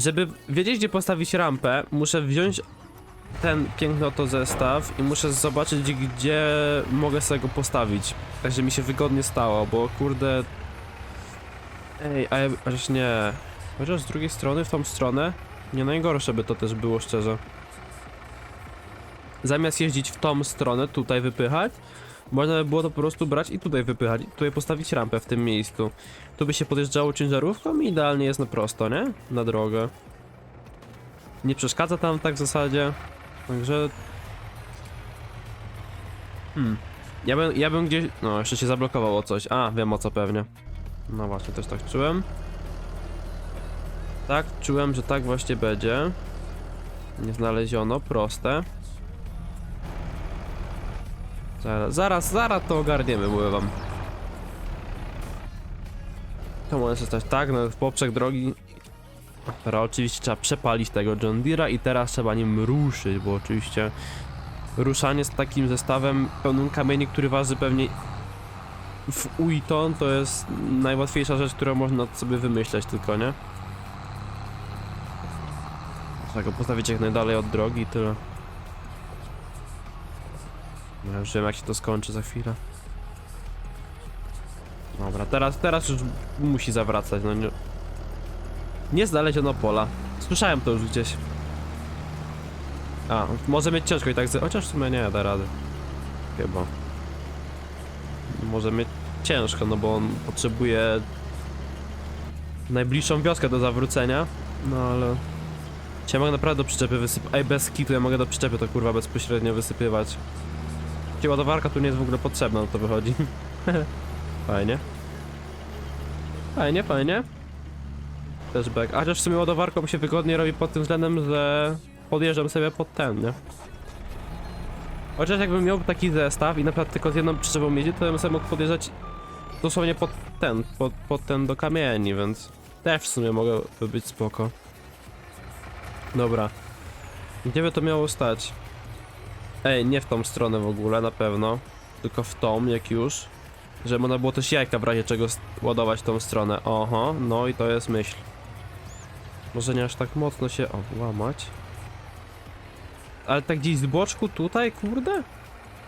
żeby wiedzieć, gdzie postawić rampę, muszę wziąć ten piękny oto zestaw i muszę zobaczyć, gdzie mogę sobie go postawić. Tak, żeby mi się wygodnie stało, bo kurde... Ej, a ja... Chociaż nie... Chociaż z drugiej strony, w tą stronę, nie najgorsze by to też było, szczerze. Zamiast jeździć w tą stronę, tutaj wypychać, można by było to po prostu brać i tutaj wypychać, tutaj postawić rampę w tym miejscu. Tu by się podjeżdżało ciężarówką i idealnie jest na prosto, nie? Na drogę. Nie przeszkadza tam tak w zasadzie. Także... Hmm. Ja bym, ja bym gdzieś... No, jeszcze się zablokowało coś. A, wiem o co pewnie. No właśnie, też tak czułem. Tak, czułem, że tak właśnie będzie. Nie znaleziono, proste. Zaraz, zaraz, zaraz to ogarniemy, mówię wam. To może stać tak, no w poprzek drogi. Teraz oczywiście trzeba przepalić tego John Deere'a i teraz trzeba nim ruszyć, bo oczywiście ruszanie z takim zestawem pełnym kamieni, który waży pewnie w Uiton, to jest najłatwiejsza rzecz, którą można sobie wymyśleć tylko, nie? Trzeba go postawić jak najdalej od drogi tyle. Ja już wiem jak się to skończy za chwilę. Dobra, teraz, teraz już musi zawracać, no nie... Nie znaleziono pola. Słyszałem to już gdzieś. A, może mieć ciężko i tak, z- chociaż w sumie nie da rady. Chyba. Może mieć ciężko, no bo on potrzebuje najbliższą wioskę do zawrócenia. No ale... Czy ja mogę naprawdę do przyczepy wysypać? Ej, bez kitu ja mogę do przyczepy to kurwa bezpośrednio wysypywać. Gdzie ładowarka tu nie jest w ogóle potrzebna, no to wychodzi. fajnie. Fajnie, fajnie. Też back. A chociaż w sumie ładowarką się wygodnie robi pod tym względem, że podjeżdżam sobie pod ten, nie? Chociaż jakbym miał taki zestaw i na przykład tylko z jedną przyczepą jeździ, to bym sobie mógł podjeżdżać dosłownie pod ten, pod, pod ten do kamieni, więc też w sumie mogę być spoko. Dobra. Gdzie by to miało stać? Ej, nie w tą stronę w ogóle, na pewno. Tylko w tą, jak już. Żeby można było też jajka w razie czego ładować tą stronę. Oho, no i to jest myśl. Może nie aż tak mocno się... O, łamać. Ale tak gdzieś z boczku tutaj, kurde?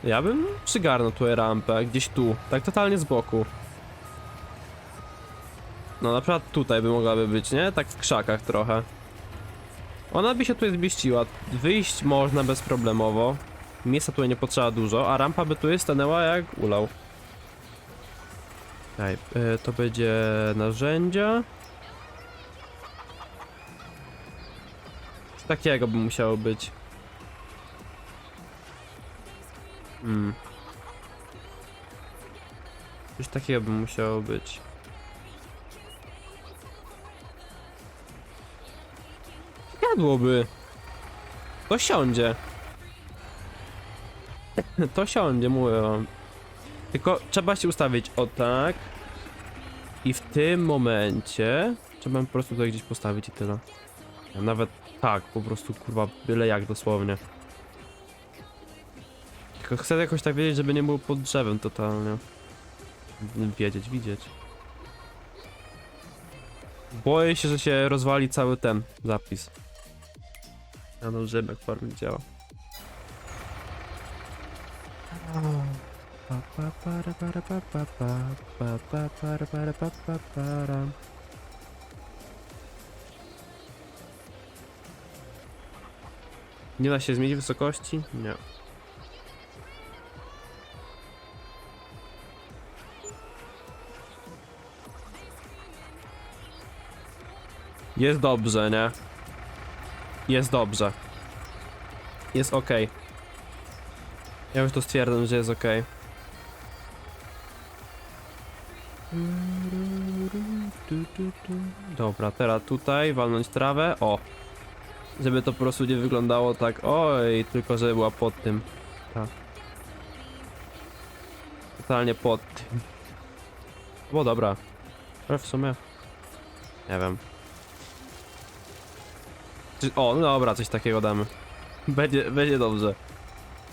Ja bym przygarnął tu rampę, gdzieś tu. Tak totalnie z boku. No na przykład tutaj by mogłaby być, nie? Tak w krzakach trochę. Ona by się tutaj zmieściła. Wyjść można bezproblemowo. Miejsca tutaj nie potrzeba dużo, a rampa by tu stanęła jak ulał. Daj, y, to będzie narzędzia. Takiego by musiało być. Hmm. Coś takiego by musiało być. Jadłoby. To siądzie. To siądzie, mówię wam. Tylko trzeba się ustawić o tak. I w tym momencie trzeba po prostu tutaj gdzieś postawić i tyle. Nawet tak, po prostu kurwa byle jak dosłownie. Tylko chcę jakoś tak wiedzieć, żeby nie było pod drzewem totalnie. Wiedzieć, widzieć. Boję się, że się rozwali cały ten zapis. Ja no wiem jak farming działa. Nie da się zmienić wysokości? Nie. Jest dobrze, nie? Jest dobrze. Jest ok. Ja już to stwierdzam, że jest ok. Dobra, teraz tutaj walnąć trawę. O! Żeby to po prostu nie wyglądało tak. Oj, tylko żeby była pod tym. Tak. Totalnie pod tym. Bo dobra. Ale w sumie. Nie wiem. O, no dobra, coś takiego damy. Będzie, będzie dobrze.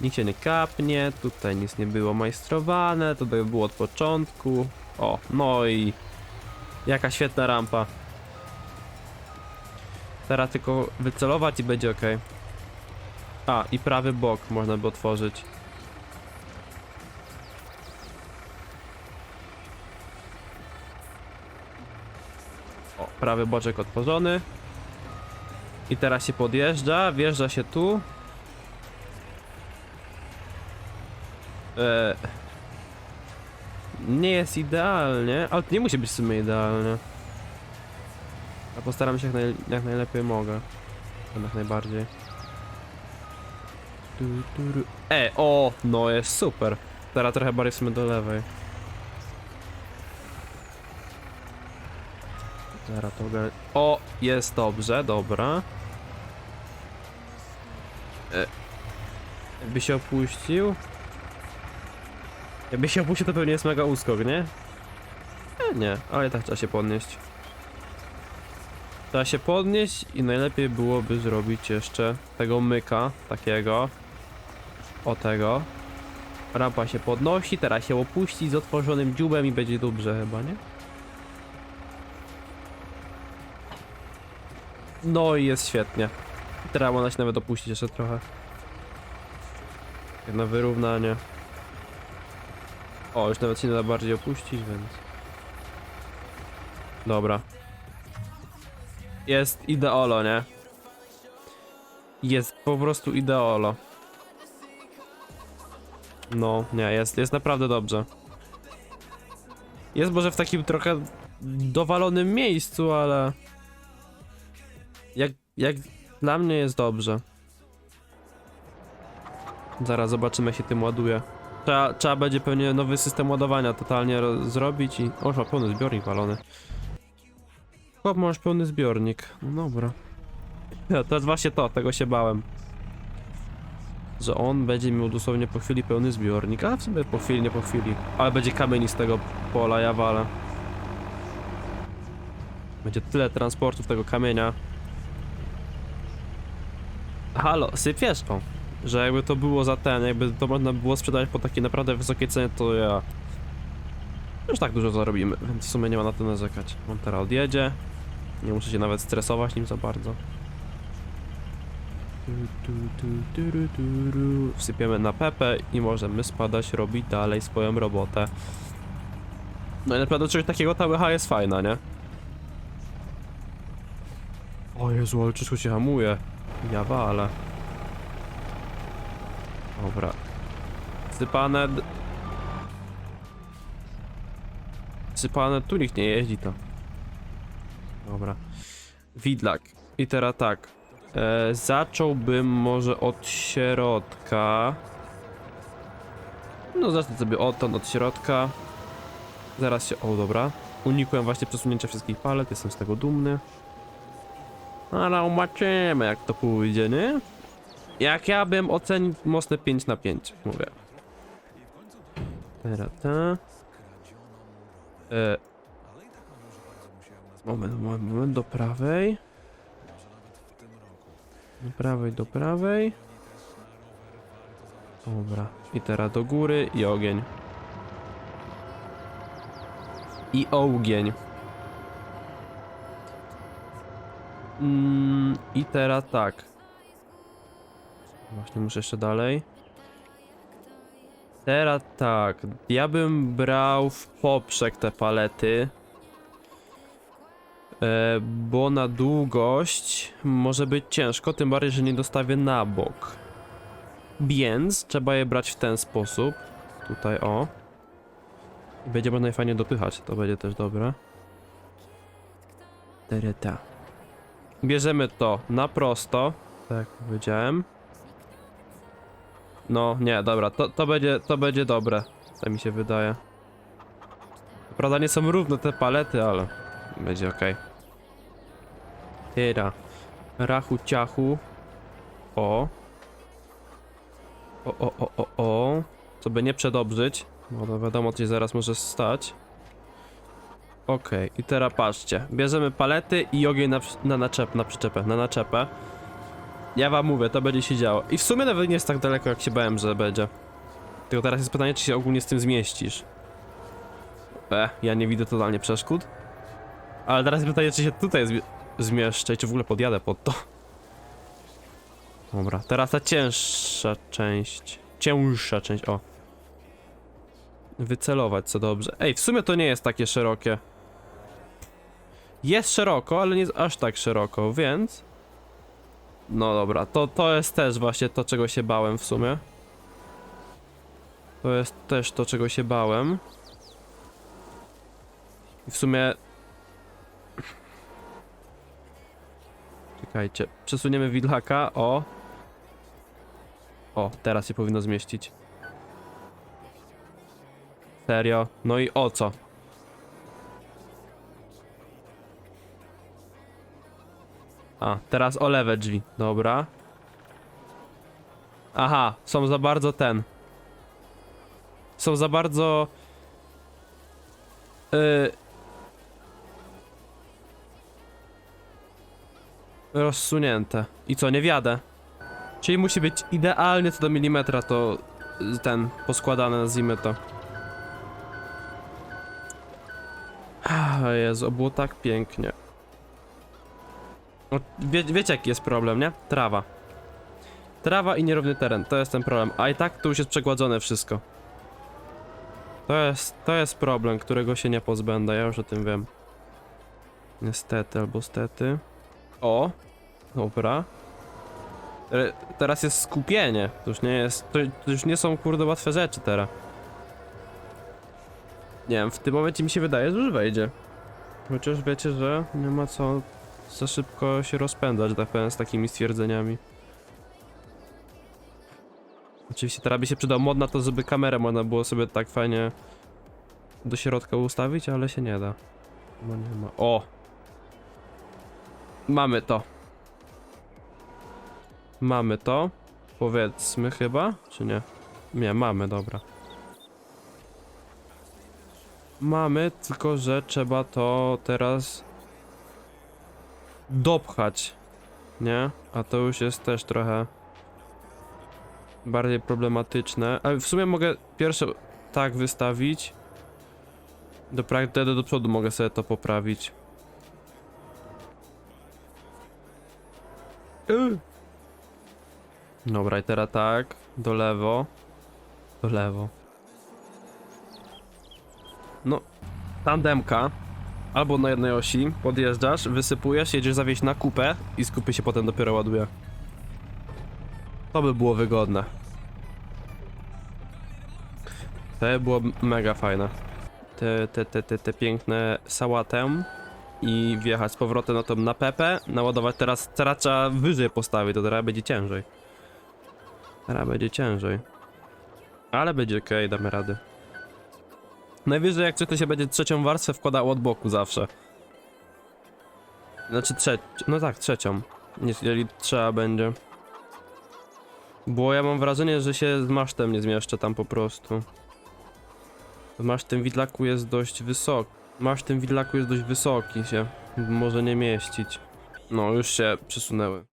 Nikt się nie kapnie, tutaj nic nie było majstrowane, to by było od początku. O, no i... Jaka świetna rampa. Teraz tylko wycelować i będzie ok. A, i prawy bok można by otworzyć. O, prawy boczek otworzony. I teraz się podjeżdża, wjeżdża się tu. Eee, nie jest idealnie, ale to nie musi być w sumie idealnie. A postaram się jak, naj, jak najlepiej mogę. Jak najbardziej. E, o, no jest super. Teraz trochę bardziej do lewej. Zaraz to. O, jest dobrze, dobra. E, jakby się opuścił. Jakby się opuścił, to pewnie jest mega uskok, nie? E, nie, ale tak trzeba się podnieść. Trzeba się podnieść i najlepiej byłoby zrobić jeszcze tego myka, takiego. O tego. Rampa się podnosi, teraz się opuści z otworzonym dziubem i będzie dobrze chyba, nie? No i jest świetnie. Teraz można się nawet opuścić jeszcze trochę. Jedno wyrównanie. O, już nawet się nie da bardziej opuścić, więc... Dobra. Jest ideolo, nie? Jest po prostu ideolo. No, nie, jest, jest naprawdę dobrze. Jest może w takim trochę dowalonym miejscu, ale... Jak, jak dla mnie jest dobrze. Zaraz zobaczymy jak się tym ładuje. Trzeba, trzeba będzie pewnie nowy system ładowania totalnie ro- zrobić i... O, ma pełny zbiornik walony. Chłop, masz pełny zbiornik. No dobra. Ja, to jest właśnie to, tego się bałem. Że on będzie miał dosłownie po chwili pełny zbiornik, a w sumie po chwili, nie po chwili. Ale będzie kamieni z tego pola, ja walę. Będzie tyle transportów tego kamienia. Halo, sypiesz? O. Że jakby to było za ten, jakby to można było sprzedać po takiej naprawdę wysokiej cenie, to ja... Już tak dużo zarobimy, więc w sumie nie ma na to narzekać. On teraz odjedzie. Nie muszę się nawet stresować nim za bardzo. Wsypiemy na Pepe i możemy spadać, robić dalej swoją robotę. No i naprawdę czegoś takiego ta jest fajna, nie? O Jezu, ale się hamuje. Ja walę. Dobra. Sypane... Sypane, tu nikt nie jeździ to. Dobra. Widlak. I teraz tak. E, zacząłbym może od środka. No zacznę sobie odtąd od środka. Zaraz się... O, dobra. Unikłem właśnie przesunięcia wszystkich palet, jestem z tego dumny. Ale zobaczymy jak to pójdzie, nie? Jak ja bym ocenił mocne 5 na 5, mówię. Teraz ta. E, moment, moment, moment, do prawej. Do prawej, do prawej. Dobra. I teraz do góry i ogień. I ogień. Mm, I teraz tak. Właśnie muszę jeszcze dalej. Teraz tak. Ja bym brał w poprzek te palety. E, bo na długość może być ciężko, tym bardziej, że nie dostawię na bok. Więc trzeba je brać w ten sposób. Tutaj o. Będzie można fajnie dopychać, to będzie też dobre. Tereta. Bierzemy to na prosto, tak jak powiedziałem. No, nie, dobra, to, to, będzie, to będzie dobre, tak mi się wydaje. Prawda, nie są równe te palety, ale będzie ok. Tyra. Rachu ciachu. O. O, o, o, o, o. Co by nie przedobrzyć, bo to wiadomo, coś zaraz może stać. Okej, i teraz patrzcie. Bierzemy palety i ogień na, na naczep, na przyczepę, na naczepę. Ja wam mówię, to będzie się działo. I w sumie nawet nie jest tak daleko, jak się bałem, że będzie. Tylko teraz jest pytanie, czy się ogólnie z tym zmieścisz. E, ja nie widzę totalnie przeszkód. Ale teraz pytanie, czy się tutaj zmi... zmieszczę i czy w ogóle podjadę pod to. Dobra, teraz ta cięższa część. Cięższa część, o. Wycelować co dobrze. Ej, w sumie to nie jest takie szerokie. Jest szeroko, ale nie jest aż tak szeroko, więc... No dobra, to, to jest też właśnie to, czego się bałem w sumie. To jest też to, czego się bałem. I w sumie... Czekajcie, przesuniemy widlaka, o. O, teraz się powinno zmieścić. Serio? No i o co? A, teraz o lewe drzwi, dobra. Aha, są za bardzo ten. Są za bardzo... Yy... Rozsunięte. I co, nie wiadę? Czyli musi być idealnie co do milimetra to y, ten poskładane, nazwijmy to. Ah, Jezu, było tak pięknie. No, wie, wiecie jaki jest problem, nie? Trawa. Trawa i nierówny teren, to jest ten problem. A i tak tu już jest przegładzone wszystko. To jest, to jest problem, którego się nie pozbędę, ja już o tym wiem. Niestety albo stety. O! Dobra. Teraz jest skupienie. To już nie jest. To, to już nie są kurde łatwe rzeczy teraz. Nie wiem, w tym momencie mi się wydaje, że już wejdzie. Chociaż wiecie, że nie ma co za szybko się rozpędzać, tak powiem, z takimi stwierdzeniami. Oczywiście teraz by się przydał mod na to, żeby kamerę można było sobie tak fajnie do środka ustawić, ale się nie da. Bo nie ma. O! Mamy to. Mamy to. Powiedzmy chyba, czy nie? Nie, mamy, dobra. Mamy, tylko że trzeba to teraz dopchać, nie? A to już jest też trochę bardziej problematyczne. Ale w sumie mogę pierwsze tak wystawić. Do wtedy do przodu mogę sobie to poprawić. Dobra, i teraz tak, do lewo. Do lewo. No, tandemka. Albo na jednej osi, podjeżdżasz, wysypujesz, jedziesz zawieźć na kupę i z kupy się potem dopiero ładuje. To by było wygodne. To by było mega fajne. Te, te, te, te, te piękne sałatę i wjechać z powrotem na tą na Pepe, naładować teraz, trzeba wyżej postawić, to teraz będzie ciężej. Teraz będzie ciężej. Ale będzie ok, damy rady. Najwyżej jak coś to się będzie trzecią warstwę wkładało od boku zawsze. Znaczy trze... no tak, trzecią. Jeżeli trzeba będzie. Bo ja mam wrażenie, że się z masztem nie zmieszczę tam po prostu. Masz tym widlaku jest dość wysoki. Masz tym widlaku jest dość wysoki się. Może nie mieścić. No, już się przesunęły.